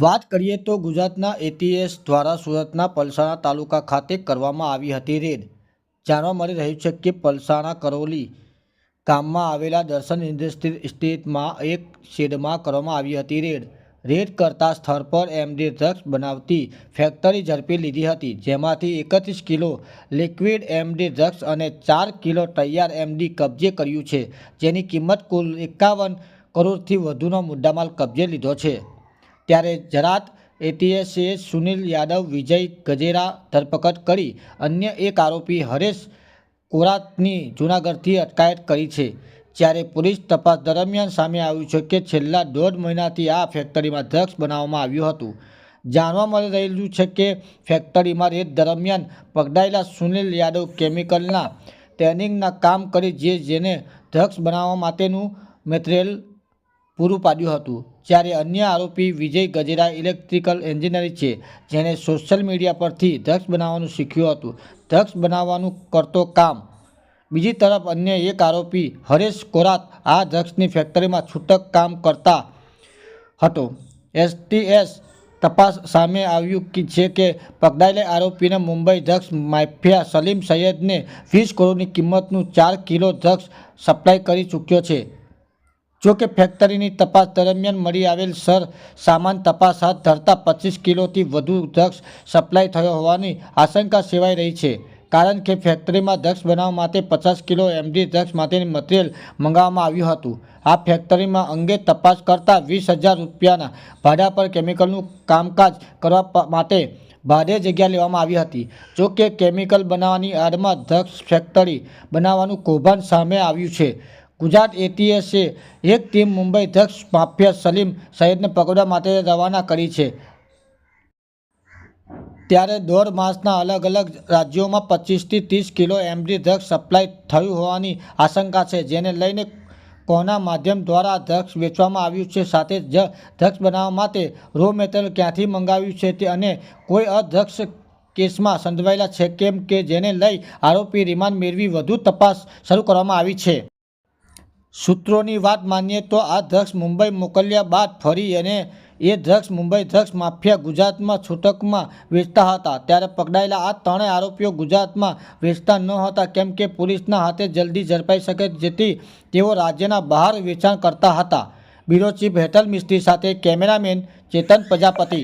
વાત કરીએ તો ગુજરાતના એટીએસ દ્વારા સુરતના પલસાણા તાલુકા ખાતે કરવામાં આવી હતી રેડ. જાણવા મળી રહ્યું છે કે પલસાણા કરોલી ગામમાં આવેલા દર્શન ઇન્ડસ્ટ્રીયલ સ્ટેટમાં એક શેડમાં કરવામાં આવી હતી રેડ. રેડ કરતા સ્થળ પર એમડી ડ્રગ્સ બનાવતી ફેક્ટરી ઝડપી લીધી હતી, જેમાંથી એકત્રીસ કિલો લિક્વિડ એમડી ડ્રગ્સ અને ચાર કિલો તૈયાર એમડી કબજે કર્યું છે, જેની કિંમત કુલ એકાવન કરોડથી વધુનો મુદ્દામાલ કબજે લીધો છે. ત્યારે જરાત એટીએસએ સુનિલ યાદવ, વિજય ગજેરા ધરપકડ કરી અન્ય એક આરોપી હરેશ કોરાતની જૂનાગઢથી અટકાયત કરી છે. જ્યારે પોલીસ તપાસ દરમિયાન સામે આવ્યું છે કે છેલ્લા દોઢ મહિનાથી આ ફેક્ટરીમાં ડ્રગ્સ બનાવવામાં આવ્યું હતું. જાણવા મળી રહેલું છે કે ફેક્ટરીમાં રેડ દરમિયાન પકડાયેલા સુનિલ યાદવ કેમિકલના ટ્રેનિંગના કામ કરી જે જેને ડ્રગ્સ બનાવવા માટેનું મટીરિયલ પૂરું પાડ્યું હતું. જ્યારે અન્ય આરોપી વિજય ગજેરા ઇલેક્ટ્રિકલ એન્જિનિયર છે, જેણે સોશિયલ મીડિયા પરથી ડ્રગ્સ બનાવવાનું શીખ્યું હતું. ડ્રગ્સ બનાવવાનું કરતો કામ. બીજી તરફ અન્ય એક આરોપી હરેશ કોરાત આ ડ્રગ્સની ફેક્ટરીમાં છૂટક કામ કરતા હતો. એસટીએસ તપાસ સામે આવ્યું છે કે પકડાયેલા આરોપીને મુંબઈ ડ્રગ્સ માફિયા સલીમ સૈયદને વીસ કરોડની કિંમતનું ચાર કિલો ડ્રગ્સ સપ્લાય કરી ચૂક્યો છે. જો કે ફેક્ટરીની તપાસ દરમિયાન મળી આવેલ સર સામાન તપાસ હાથ ધરતા પચીસ કિલોથી વધુ ડ્રગ્સ સપ્લાય થયો હોવાની આશંકા સેવાઈ રહી છે. કારણ કે ફેક્ટરીમાં ડ્રગ્સ બનાવવા માટે પચાસ કિલો એમડી ડ્રગ્સ માટેની મટીરિયલ મંગાવવામાં આવ્યું હતું. આ ફેક્ટરીમાં અંગે તપાસ કરતાં વીસ હજાર રૂપિયાના ભાડા પર કેમિકલનું કામકાજ કરવા માટે ભાડે જગ્યા લેવામાં આવી હતી. જો કે કેમિકલ બનાવવાની આડમાં ડ્રગ્સ ફેક્ટરી બનાવવાનું કૌભાંડ સામે આવ્યું છે. ગુજરાત એટીએસે એક team Mumbai drugs mafia Salim સૈયદને પકડવા માટે રવાના કરી છે. ત્યારે દોઢ માસના અલગ અલગ રાજ્યોમાં પચીસથી ત્રીસ કિલો એમડી ડ્રગ્સ સપ્લાય થયું હોવાની આશંકા છે, જેને લઈને કોના માધ્યમ દ્વારા ડ્રગ્સ વેચવામાં આવ્યું છે, સાથે જ ડ્રગ્સ બનાવવા માટે રો મેટેરિયલ ક્યાંથી મંગાવ્યું છે તે અને કોઈ અધ્યક્ષ કેસમાં સંડવાયેલા છે કેમ કે જેને લઈ આરોપી રિમાન્ડ મેળવી વધુ તપાસ શરૂ કરવામાં આવી છે. સૂત્રોની વાત માનીએ તો આ ડ્રગ્સ મુંબઈ મોકલ્યા બાદ ફરી અને એ ડ્રગ્સ મુંબઈ ડ્રગ્સ માફિયા ગુજરાતમાં છૂટકમાં વેચતા હતા. ત્યારે પકડાયેલા આ ત્રણેય આરોપીઓ ગુજરાતમાં વેચતા ન હતા, કેમ કે પોલીસના હાથે જલ્દી ઝડપાઈ શકે જેથી તેઓ રાજ્યના બહાર વેચાણ કરતા હતા. બ્યુરો ચીફ હેતલ મિસ્ત્રી સાથે કેમેરામેન ચેતન પ્રજાપતિ